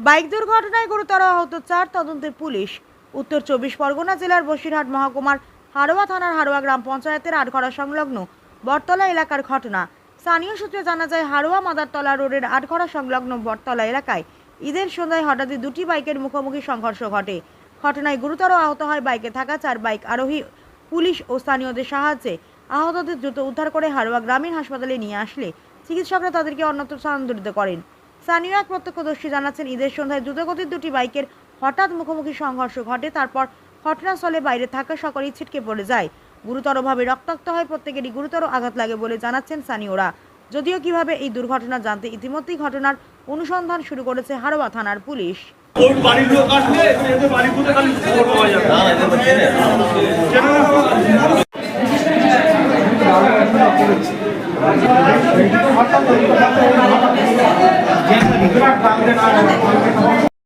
Bike দুর্ঘটনায় গুরুতর আহত চার তদন্তে পুলিশ। উত্তর চব্বিশ পরগনা জেলার বসিরহাট মহকুমার হারোয়া থানার হারোয়া গ্রাম পঞ্চায়েতের আটঘরা সংলগ্ন বটতলা এলাকার ঘটনা। স্থানীয় সূত্রে জানা যায়, হারোয়া মাদারতলা রোডের আটঘরা সংলগ্ন বটতলা এলাকায় ঈদের সন্ধ্যায় হঠাৎই দুটি বাইকের মুখোমুখি সংঘর্ষ ঘটে। ঘটনায় গুরুতর আহত হয় বাইকে থাকা চার বাইক আরোহী, পুলিশ ও স্থানীয়দের সাহায্যে। আহতদের দ্রুত উদ্ধার করে হারোয়া গ্রামীণ হাসপাতালে নিয়ে আসলে চিকিৎসকরা তাদেরকে অন্যত্র স্থানান্তরিত করেন। স্থানীয় এক প্রত্যক্ষদর্শী জানাচ্ছেন ঈদের সন্ধ্যায় দ্রুতগতির দুটি বাইকের হঠাৎ মুখোমুখি সংঘর্ষ ঘটে তারপর ঘটনাস্থলে বাইরে থাকা সকলেই ছিটকে পড়ে যায়। গুরুতরভাবে রক্তাক্ত হয় প্রত্যেকেরই গুরুতর আঘাত লাগে বলে জানাচ্ছেন স্থানীয়রা যদিও কীভাবে এই দুর্ঘটনা জানতে ইতিমধ্যেই ঘটনার অনুসন্ধান শুরু করেছে হারোয়া থানার পুলিশ। ওর はい。